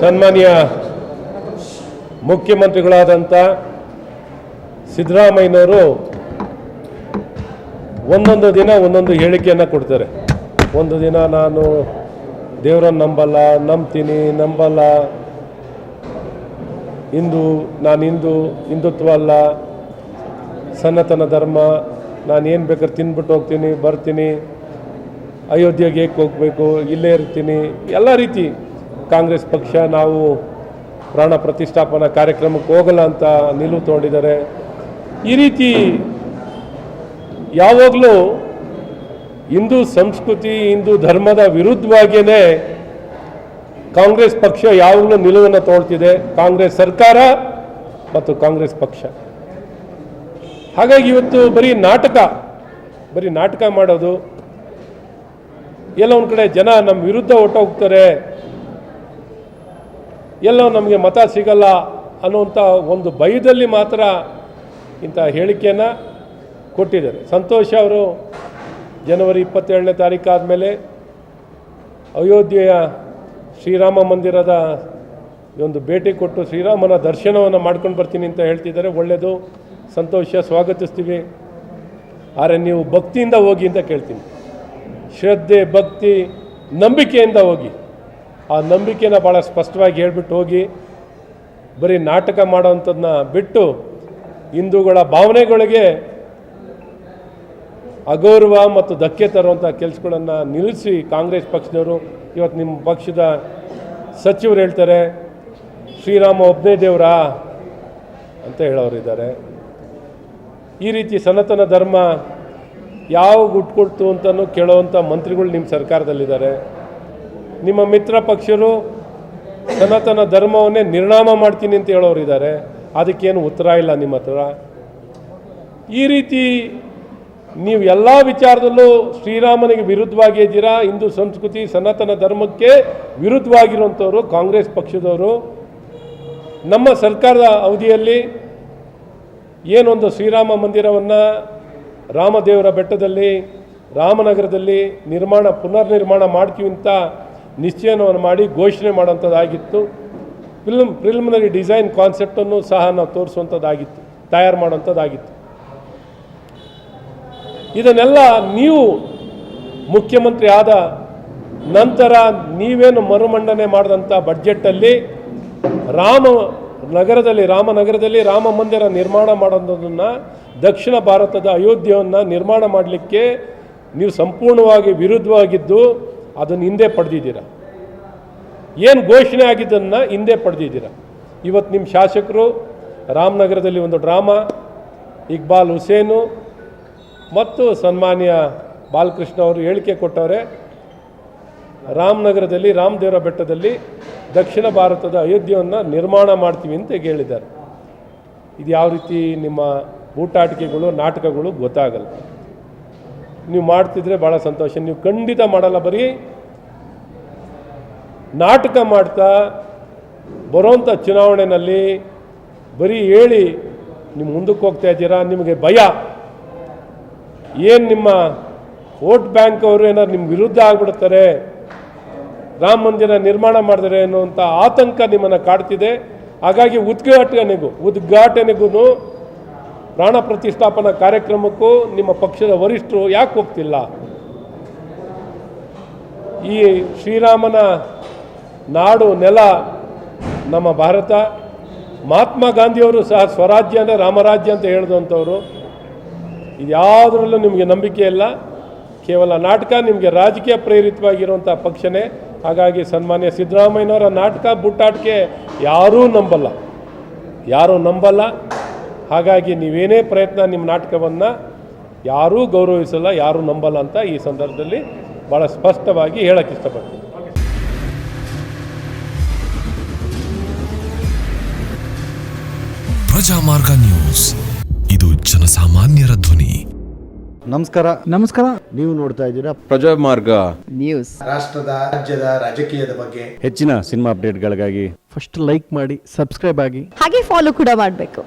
ಸನ್ಮಾನ್ಯ ಮುಖ್ಯಮಂತ್ರಿಗಳಾದಂಥ ಸಿದ್ದರಾಮಯ್ಯನವರು ಒಂದೊಂದು ದಿನ ಒಂದೊಂದು ಹೇಳಿಕೆಯನ್ನು ಕೊಡ್ತಾರೆ. ಒಂದು ದಿನ ನಾನು ದೇವರನ್ನು ನಂಬಲ್ಲ, ನಂಬ್ತೀನಿ, ನಂಬಲ್ಲ. ಇಂದು ನಾನು ಇಂದು ಹಿಂದುತ್ವ ಅಲ್ಲ. ಸನಾತನ ಧರ್ಮ, ನಾನು ಏನು ಬೇಕಾದ್ರೆ ತಿಂದ್ಬಿಟ್ಟು ಹೋಗ್ತೀನಿ, ಬರ್ತೀನಿ. ಅಯೋಧ್ಯೆಗೆ ಏಕೆ ಹೋಗಬೇಕು, ಇಲ್ಲೇ ಇರ್ತೀನಿ. ಎಲ್ಲ ರೀತಿ. ಕಾಂಗ್ರೆಸ್ ಪಕ್ಷ ನಾವು ಪ್ರಾಣ ಪ್ರತಿಷ್ಠಾಪನಾ ಕಾರ್ಯಕ್ರಮಕ್ಕೆ ಹೋಗಲ್ಲ ಅಂತ ನಿಲುವು ತಗೊಂಡಿದ್ದಾರೆ. ಈ ರೀತಿ ಯಾವಾಗಲೂ ಹಿಂದೂ ಸಂಸ್ಕೃತಿ, ಹಿಂದೂ ಧರ್ಮದ ವಿರುದ್ಧವಾಗಿಯೇ ಕಾಂಗ್ರೆಸ್ ಪಕ್ಷ ಯಾವಾಗಲೂ ನಿಲುವನ್ನು ತಗೊಳ್ತಿದೆ. ಕಾಂಗ್ರೆಸ್ ಸರ್ಕಾರ ಮತ್ತು ಕಾಂಗ್ರೆಸ್ ಪಕ್ಷ. ಹಾಗಾಗಿ ಇವತ್ತು ಬರೀ ನಾಟಕ ಬರೀ ನಾಟಕ ಮಾಡೋದು, ಎಲ್ಲ ಒಂದು ಕಡೆ ಜನ ನಮ್ಮ ವಿರುದ್ಧ ಹೊಟ್ಟೋಗ್ತಾರೆ ಎಲ್ಲೋ ನಮಗೆ ಮತ ಸಿಗಲ್ಲ ಅನ್ನುವಂಥ ಒಂದು ಭಯದಲ್ಲಿ ಮಾತ್ರ ಇಂಥ ಹೇಳಿಕೆಯನ್ನು ಕೊಟ್ಟಿದ್ದಾರೆ. ಸಂತೋಷ್ ಅವರು ಜನವರಿ ಇಪ್ಪತ್ತೇಳನೇ ತಾರೀಕು ಮೇಲೆ ಅಯೋಧ್ಯೆಯ ಶ್ರೀರಾಮ ಮಂದಿರದ ಒಂದು ಭೇಟಿ ಕೊಟ್ಟು ಶ್ರೀರಾಮನ ದರ್ಶನವನ್ನು ಮಾಡ್ಕೊಂಡು ಬರ್ತೀನಿ ಅಂತ ಹೇಳ್ತಿದ್ದಾರೆ. ಒಳ್ಳೆಯದು ಸಂತೋಷ. ಸ್ವಾಗತಿಸ್ತೀವಿ. ಆದರೆ ನೀವು ಭಕ್ತಿಯಿಂದ ಹೋಗಿ ಅಂತ ಕೇಳ್ತೀನಿ. ಶ್ರದ್ಧೆ, ಭಕ್ತಿ, ನಂಬಿಕೆಯಿಂದ ಹೋಗಿ. ಆ ನಂಬಿಕೆನ ಭಾಳ ಸ್ಪಷ್ಟವಾಗಿ ಹೇಳ್ಬಿಟ್ಟು ಹೋಗಿ ಬರೀ ನಾಟಕ ಮಾಡೋವಂಥದ್ದನ್ನ ಬಿಟ್ಟು ಹಿಂದೂಗಳ ಭಾವನೆಗಳಿಗೆ ಅಗೌರವ ಮತ್ತು ಧಕ್ಕೆ ತರುವಂಥ ಕೆಲಸಗಳನ್ನು ನಿಲ್ಲಿಸಿ ಕಾಂಗ್ರೆಸ್ ಪಕ್ಷದವರು. ಇವತ್ತು ನಿಮ್ಮ ಪಕ್ಷದ ಸಚಿವರು ಹೇಳ್ತಾರೆ, ಶ್ರೀರಾಮ ಒಬ್ಬನೇ ದೇವರಾ ಅಂತ ಹೇಳೋರಿದ್ದಾರೆ ಈ ರೀತಿ ಸನಾತನ ಧರ್ಮ ಯಾವ ಗುಟ್ಕೊಡ್ತು ಅಂತಲೂ ಕೇಳೋವಂಥ ಮಂತ್ರಿಗಳು ನಿಮ್ಮ ಸರ್ಕಾರದಲ್ಲಿದ್ದಾರೆ. ನಿಮ್ಮ ಮಿತ್ರ ಪಕ್ಷರು ಸನಾತನ ಧರ್ಮವನ್ನೇ ನಿರ್ಣಾಮ ಮಾಡ್ತೀನಿ ಅಂತ ಹೇಳೋರಿದ್ದಾರೆ. ಅದಕ್ಕೇನು ಉತ್ತರ ಇಲ್ಲ ನಿಮ್ಮ ಹತ್ರ. ಈ ರೀತಿ ನೀವು ಎಲ್ಲ ವಿಚಾರದಲ್ಲೂ ಶ್ರೀರಾಮನಿಗೆ ವಿರುದ್ಧವಾಗಿ ಇದ್ದೀರಾ? ಹಿಂದೂ ಸಂಸ್ಕೃತಿ, ಸನಾತನ ಧರ್ಮಕ್ಕೆ ವಿರುದ್ಧವಾಗಿರುವಂಥವ್ರು ಕಾಂಗ್ರೆಸ್ ಪಕ್ಷದವರು. ನಮ್ಮ ಸರ್ಕಾರದ ಅವಧಿಯಲ್ಲಿ ಏನೊಂದು ಶ್ರೀರಾಮ ಮಂದಿರವನ್ನು ರಾಮದೇವರ ಬೆಟ್ಟದಲ್ಲಿ, ರಾಮನಗರದಲ್ಲಿ ನಿರ್ಮಾಣ ಪುನರ್ ನಿರ್ಮಾಣ ಮಾಡ್ತೀವಿ ಅಂತ ನಿಶ್ಚಯವನ್ನು ಮಾಡಿ ಘೋಷಣೆ ಮಾಡುವಂಥದ್ದಾಗಿತ್ತು. ಫಿಲ್ಮ್, ಪ್ರಿಲಿಮಿನರಿ ಡಿಸೈನ್ ಕಾನ್ಸೆಪ್ಟನ್ನು ಸಹ ನಾವು ತೋರಿಸುವಂಥದ್ದಾಗಿತ್ತು, ತಯಾರು ಮಾಡುವಂಥದ್ದಾಗಿತ್ತು. ಇದನ್ನೆಲ್ಲ ನೀವು ಮುಖ್ಯಮಂತ್ರಿ ಆದ ನಂತರ ನೀವೇನು ಮರುಮಂಡನೆ ಮಾಡಿದಂಥ ಬಡ್ಜೆಟ್ಟಲ್ಲಿ ರಾಮ ನಗರದಲ್ಲಿ, ರಾಮನಗರದಲ್ಲಿ ರಾಮ ಮಂದಿರ ನಿರ್ಮಾಣ ಮಾಡೋದನ್ನು ದಕ್ಷಿಣ ಭಾರತದ ಅಯೋಧ್ಯೆಯನ್ನು ನಿರ್ಮಾಣ ಮಾಡಲಿಕ್ಕೆ ನೀವು ಸಂಪೂರ್ಣವಾಗಿ ವಿರುದ್ಧವಾಗಿದ್ದು ಅದನ್ನು ಹಿಂದೆ ಪಡೆದಿದ್ದೀರ? ಏನು ಘೋಷಣೆ ಆಗಿದ್ದನ್ನು ಹಿಂದೆ ಪಡೆದಿದ್ದೀರ? ಇವತ್ತು ನಿಮ್ಮ ಶಾಸಕರು, ರಾಮನಗರದಲ್ಲಿ ಒಂದು ಡ್ರಾಮಾ, ಇಕ್ಬಾಲ್ ಹುಸೇನು ಮತ್ತು ಸನ್ಮಾನ್ಯ ಬಾಲಕೃಷ್ಣ ಅವರು ಹೇಳಿಕೆ ಕೊಟ್ಟವರೆ, ರಾಮನಗರದಲ್ಲಿ, ರಾಮದೇವರ ಬೆಟ್ಟದಲ್ಲಿ ದಕ್ಷಿಣ ಭಾರತದ ಅಯೋಧ್ಯೆಯನ್ನು ನಿರ್ಮಾಣ ಮಾಡ್ತೀವಿ ಅಂತ ಹೇಳಿದ್ದಾರೆ. ಇದು ಯಾವ ರೀತಿ ನಿಮ್ಮ ಊಟಾಟಿಕೆಗಳು ನಾಟಕಗಳು ಗೊತ್ತಾಗಲ್ಲ. ನೀವು ಮಾಡ್ತಿದ್ರೆ ಭಾಳ ಸಂತೋಷ. ನೀವು ಖಂಡಿತ ಮಾಡಲ್ಲ. ಬರೀ ನಾಟಕ ಮಾಡ್ತಾ ಬರೋಂಥ ಚುನಾವಣೆಯಲ್ಲಿ ಬರೀ ಹೇಳಿ ನಿಮ್ಮ ಮುಂದಕ್ಕೆ ಹೋಗ್ತಾ ಇದ್ದೀರಾ? ನಿಮಗೆ ಭಯ. ಏನು ನಿಮ್ಮ ವೋಟ್ ಬ್ಯಾಂಕ್ ಅವರು ಏನಾದ್ರು ನಿಮ್ಮ ವಿರುದ್ಧ ಆಗ್ಬಿಡ್ತಾರೆ ರಾಮ ಮಂದಿರ ನಿರ್ಮಾಣ ಮಾಡಿದರೆ ಅನ್ನುವಂಥ ಆತಂಕ ನಿಮ್ಮನ್ನು ಕಾಡ್ತಿದೆ. ಹಾಗಾಗಿ ಉದ್ಘಾಟನೆಗೂ ಉದ್ಘಾಟನೆಗೂ ಪ್ರಾಣ ಪ್ರತಿಷ್ಠಾಪನಾ ಕಾರ್ಯಕ್ರಮಕ್ಕೂ ನಿಮ್ಮ ಪಕ್ಷದ ವರಿಷ್ಠರು ಯಾಕೆ ಹೋಗ್ತಿಲ್ಲ? ಈ ಶ್ರೀರಾಮನ ನಾಡು, ನೆಲ, ನಮ್ಮ ಭಾರತ, ಮಹಾತ್ಮ ಗಾಂಧಿಯವರು ಸಹ ಸ್ವರಾಜ್ಯ ಅಂದರೆ ರಾಮರಾಜ್ಯ ಅಂತ ಹೇಳಿದಂಥವ್ರು. ಇದ್ಯಾವುದರಲ್ಲೂ ನಿಮಗೆ ನಂಬಿಕೆ ಇಲ್ಲ. ಕೇವಲ ನಾಟಕ ನಿಮಗೆ ರಾಜಕೀಯ ಪ್ರೇರಿತವಾಗಿರುವಂಥ ಪಕ್ಷನೇ. ಹಾಗಾಗಿ ಸನ್ಮಾನ್ಯ ಸಿದ್ದರಾಮಯ್ಯನವರ ನಾಟಕ ಬುಟ್ಟಾಟಿಕೆ ಯಾರೂ ನಂಬಲ್ಲ. ಯಾರೂ ನಂಬಲ್ಲ. ಹಾಗಾಗಿ ನೀವೇನೇ ಪ್ರಯತ್ನ ನಿಮ್ಮ ನಾಟಕವನ್ನು ಯಾರೂ ಗೌರವಿಸಲ್ಲ ಯಾರೂ ನಂಬಲ್ಲ ಅಂತ ಈ ಸಂದರ್ಭದಲ್ಲಿ ಭಾಳ ಸ್ಪಷ್ಟವಾಗಿ ಹೇಳಕ್ಕೆ ಇಷ್ಟಪಡ್ತೀನಿ. ಪ್ರಜಾಮಾರ್ಗ ನ್ಯೂಸ್. ಇದು ಜನಸಾಮಾನ್ಯರ ಧ್ವನಿ. ನಮಸ್ಕಾರ. ನಮಸ್ಕಾರ. ನೀವು ನೋಡ್ತಾ ಇದ್ದೀರಾ ಪ್ರಜಾಮಾರ್ಗ ನ್ಯೂಸ್. ರಾಷ್ಟ್ರದ ರಾಜ್ಯದ ರಾಜಕೀಯದ ಬಗ್ಗೆ. ಹೆಚ್ಚಿನ ಸಿನಿಮಾ ಅಪ್ಡೇಟ್ಗಳಿಗಾಗಿ ಫಸ್ಟ್ ಲೈಕ್ ಮಾಡಿ ಸಬ್ಸ್ಕ್ರೈಬ್ ಆಗಿ. ಹಾಗೆ ಫಾಲೋ ಕೂಡ ಮಾಡಬೇಕು.